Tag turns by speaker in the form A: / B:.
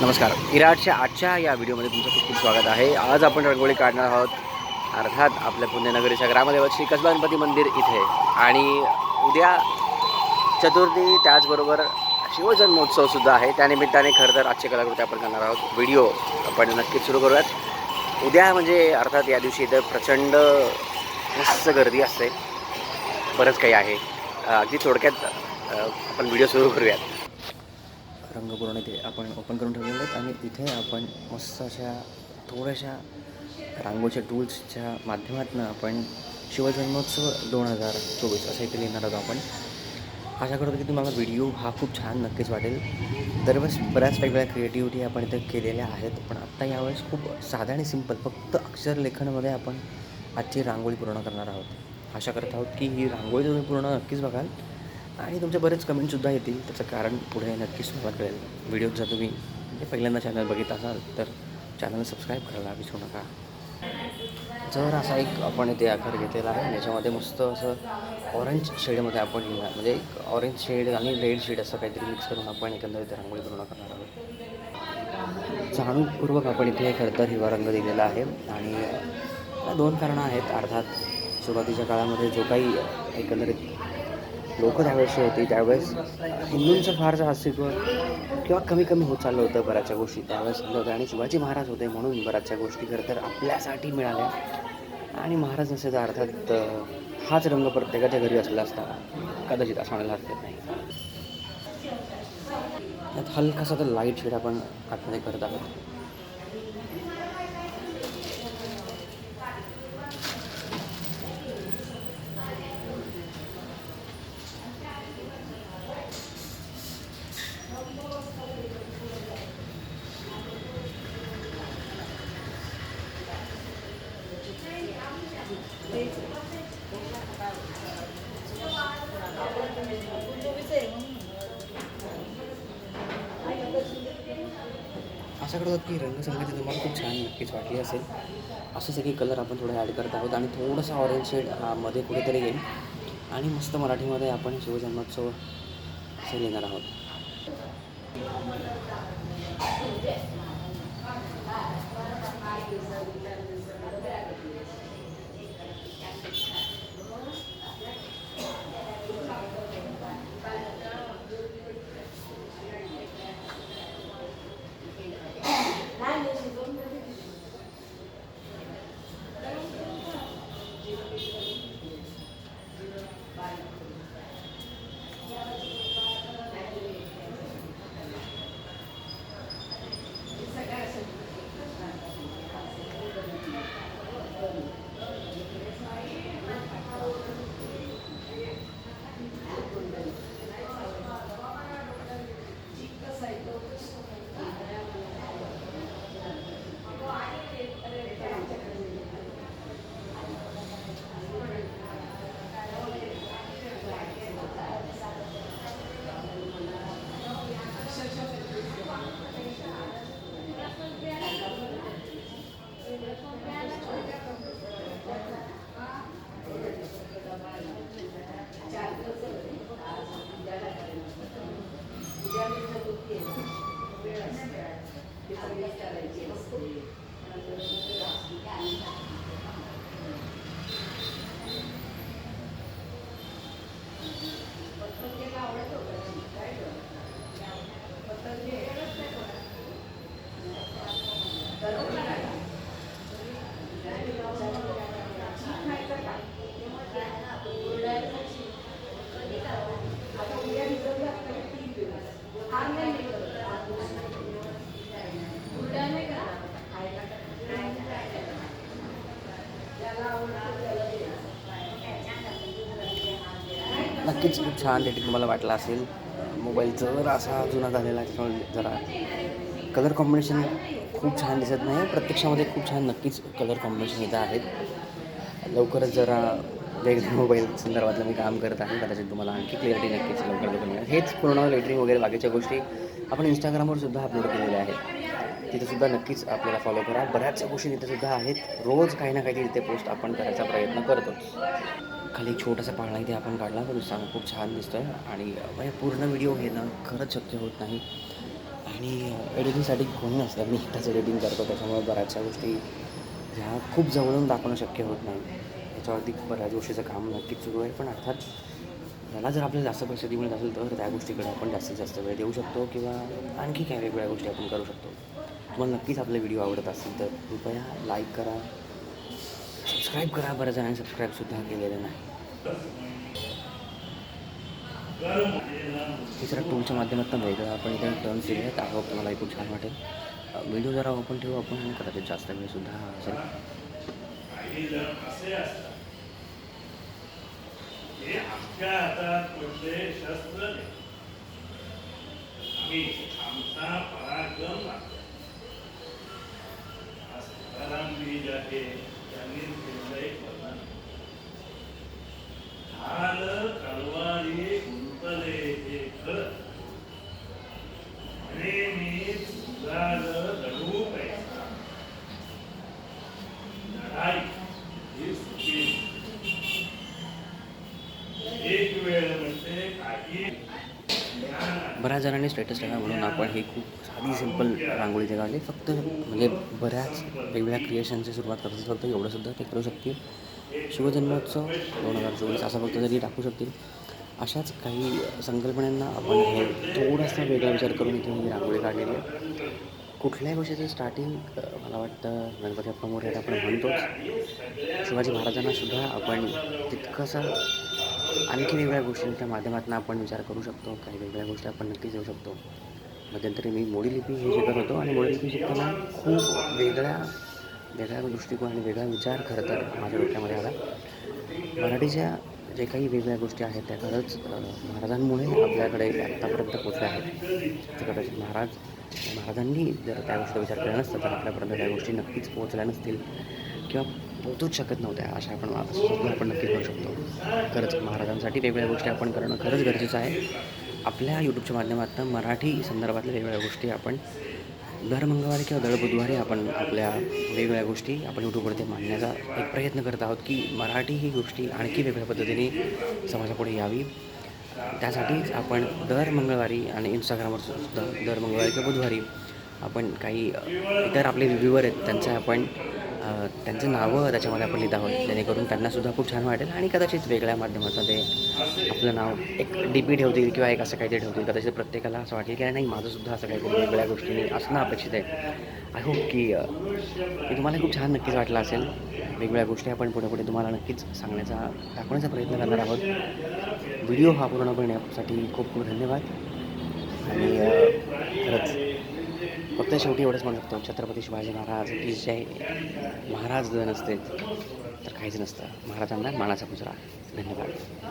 A: नमस्कार. इराटच्या आजच्या या व्हिडिओमध्ये तुमचं खूप खूप स्वागत आहे. आज आपण रंगोळी काढणार आहोत. अर्थात आपल्या पुण्यनगरीच्या ग्रामदेवत श्री कसबा गणपती मंदिर इथे. आणि उद्या चतुर्थी त्याचबरोबर शिवजन्मोत्सवसुद्धा आहे. त्यानिमित्ताने खरं तर आजची कलाकृती आपण करणार आहोत. व्हिडिओ आपण नक्कीच सुरू करूयात. उद्या म्हणजे अर्थात या दिवशी इथं प्रचंड मस्त गर्दी असते. बरंच काही आहे. अगदी थोडक्यात आपण व्हिडिओ सुरू करूयात. रंगपूर्ण इथे आपण ओपन करून ठेवलेले आहेत आणि इथे आपण मस्त अशा थोड्याशा रांगोळीच्या टूल्सच्या माध्यमातून आपण शिवजन्मोत्सव दोन हजार चोवीस असं इथे लिहिणार आहोत आपण. आशा करतो की तुम्हाला व्हिडिओ हा खूप छान नक्कीच वाटेल. दरवेळेस बऱ्याच वेगवेगळ्या क्रिएटिव्हिटी आपण इथे केलेल्या आहेत पण आत्ता यावेळेस खूप साधा आणि सिंपल फक्त अक्षरलेखनमध्ये आपण आजची रांगोळी पूर्ण करणार आहोत. आशा करत आहोत की ही रांगोळी तुम्ही पूर्ण नक्कीच बघाल आणि तुमचे बरेच कमेंटसुद्धा येतील. त्याचं कारण पुढे नक्कीच तुम्हाला कळेल व्हिडिओ जर तुम्ही म्हणजे पहिल्यांदा चॅनल बघित असाल तर चॅनल सबस्क्राईब करायला विसरू नका. जर असा एक आपण इथे आकार घेतलेला आहे याच्यामध्ये मस्त असं ऑरेंज शेडमध्ये आपण लिहिणार म्हणजे एक ऑरेंज शेड आणि रेड शेड असं काहीतरी मिक्स करून आपण एकंदरीत रांगोळी पूर्ण करणार आहोत. जाणूनपूर्वक आपण इथे खरं तर हिरवा रंग दिलेला आहे. आणि दोन कारणं आहेत. अर्थात सुरुवातीच्या काळामध्ये जो काही एकंदरीत लोक त्यावेळेसची होती त्यावेळेस हिंदूंचं फारसं अस्तित्व किंवा कमी कमी होत चाललं होतं बऱ्याचशा गोष्टी. त्यावेळेस झालं होतं आणि शिवाजी महाराज होते म्हणून बऱ्याचशा गोष्टी खरं तर आपल्यासाठी मिळाल्या. आणि महाराज नसे तर अर्थात हाच रंग प्रत्येकाच्या घरी असला असता कदाचित असं म्हणायला हरकत नाही. त्यात हलकासा तर लाइट शेड आपण आतमध्ये करत आहोत. आशा करतो की रंगसंगती तुम्हाला खूप छान नक्कीच वाटली असेल. असे सगळे कलर आपण थोडे ॲड करत आहोत आणि थोडंसं ऑरेंज शेड हा मध्ये कुठेतरी येईल. आणि मस्त मराठीमध्ये आपण शिवजन्मोत्सव असं लिहिणार आहोत. नक्कीच खूप छान रेटिंग तुम्हाला वाटला असेल. मोबाईल जर असा जुना झालेला त्याच्यामुळे जरा कलर कॉम्बिनेशन खूप छान दिसत नाही. प्रत्यक्षामध्ये खूप छान नक्कीच कलर कॉम्बिनेशन इथं आहेत. लवकरच जरा वेगळ्या मोबाईल संदर्भातलं मी काम करत आहे. कदाचित तुम्हाला आणखी क्लिअरिटी नक्कीच लवकर लवकर मिळेल हेच पूर्ण लेटरिंग वगैरे बाकीच्या गोष्टी आपण इंस्टाग्रामवर सुद्धा अपलोड केलेल्या आहेत. तिथेसुद्धा नक्कीच आपल्याला फॉलो करा. बऱ्याचशा गोष्टी तिथेसुद्धा आहेत. रोज काही ना काहीतरी तिथे पोस्ट आपण करायचा प्रयत्न करतो. खाली एक छोटासा पाळणा इथे आपण काढला तर सांग खूप छान दिसतोय. आणि म्हणजे पूर्ण व्हिडिओ घेणं खरंच शक्य होत नाही. आणि एडिटिंगसाठी कोणी नसतं. मी एकटाच एडिटिंग करतो त्याच्यामुळे बऱ्याचशा गोष्टी ह्या खूप जवळून दाखवणं शक्य होत नाही. त्याच्यावरती बऱ्याच गोष्टीचं काम नक्कीच सुरू आहे. पण अर्थात याला जर आपल्याला जास्त पैसे मिळत असेल तर त्या गोष्टीकडे आपण जास्तीत जास्त वेळ देऊ शकतो किंवा आणखी काही वेगवेगळ्या गोष्टी आपण करू शकतो. तुम्हाला नक्कीच आपले व्हिडिओ आवडत असतील तर कृपया लाईक करा. सबस्क्राईब करा. बऱ्याच जणांनी सबस्क्राईबसुद्धा केलेलं नाही. तिसऱ्या टूलच्या माध्यमातून वेगळं आपण इथे टर्न दिले आहेत तुम्हाला खूप छान वाटेल. व्हिडिओ जरा ओपन ठेवू आपण आणि कदाचित जास्त वेळसुद्धा असेल.
B: हे आमच्या हातात कुठले शस्त्र नाही. आम्ही आमचा पराक्रम vida que
A: बऱ्याच जणांनी स्टेटस टाका म्हणून आपण हे खूप साधी सिंपल रांगोळी ते काढली फक्त म्हणजे बऱ्याच वेगवेगळ्या क्रिएशनची सुरुवात करतात. फक्त एवढंसुद्धा ते करू शकतील. शिवजन्मोत्सव दोन हजार चोवीस असं फक्त तरी टाकू शकतील. अशाच काही संकल्पनांना आपण हे थोडासा वेगळा विचार करून इथे ही रांगोळी काढलेली आहे. कुठल्याही गोष्टीचं स्टार्टिंग मला वाटतं गणपती बाप्पा मोरे आपण म्हणतोच. शिवाजी महाराजांना सुद्धा आपण तितकंसं आणखी वेगवेगळ्या गोष्टींच्या माध्यमातून आपण विचार करू शकतो काही वेगळ्या गोष्टी आपण नक्कीच येऊ शकतो. मध्यंतरी मी मोडी लिपी हे शिकत होतो आणि मोडी लिपी शिकताना खूप वेगळ्या वेगळ्या दृष्टिकोन आणि वेगळा विचार खरं तर माझ्या डोक्यामध्ये आला. मराठीच्या जे काही वेगवेगळ्या गोष्टी आहेत त्या खरंच महाराजांमुळे आपल्याकडे आत्तापर्यंत पोचल्या आहेत. तर कदाचित महाराज महाराजांनी जर त्या गोष्टीचा विचार केला नसता तर आपल्यापर्यंत त्या गोष्टी नक्कीच पोहोचल्या नसतील किंवा पोहोचूच शकत नव्हत्या अशा आपण आपण नक्कीच करू शकतो. खरंच महाराजांसाठी वेगवेगळ्या गोष्टी आपण करणं खरंच गरजेचं आहे. आपल्या यूट्यूबच्या माध्यमातून मराठी संदर्भातल्या वेगवेगळ्या गोष्टी आपण दर मंगळवारी किंवा दर बुधवारी आपण आपल्या वेगवेगळ्या गोष्टी आपण यूट्यूबवरती मांडण्याचा एक प्रयत्न करत आहोत की मराठी ही गोष्टी आणखी वेगळ्या पद्धतीने समाजापुढे यावी. त्यासाठीच आपण दर मंगळवारी आणि इंस्टाग्रामवर सुद्धा दर मंगळवारी किंवा बुधवारी आपण काही इतर आपले रिव्ह्यूवर आहेत त्यांचा आपण त्यांचं नावं त्याच्यामध्ये आपण लिहित आहोत. जेणेकरून त्यांनासुद्धा खूप छान वाटेल आणि कदाचित वेगळ्या माध्यमातून ते आपलं नाव एक डी पी ठेवतील किंवा एक असं काहीतरी ठेवतील. कदाचित प्रत्येकाला असं वाटेल की नाही माझंसुद्धा असं काहीतरी वेगळ्या गोष्टीने असणं अपेक्षित आहे. आय होप की की तुम्हाला खूप छान नक्कीच वाटलं असेल. वेगवेगळ्या गोष्टी आपण पुढे पुढे तुम्हाला नक्कीच सांगण्याचा दाखवण्याचा प्रयत्न करणार आहोत. व्हिडिओ हा पूर्ण बनवण्यासाठी खूप खूप धन्यवाद. आणि खरंच फक्त शेवटी एवढंच म्हणू शकतो छत्रपती शिवाजी महाराज की जय. महाराज जर नसते तर काहीच नसतं. महाराजांना मानाचा गुजरा धन्यवाद.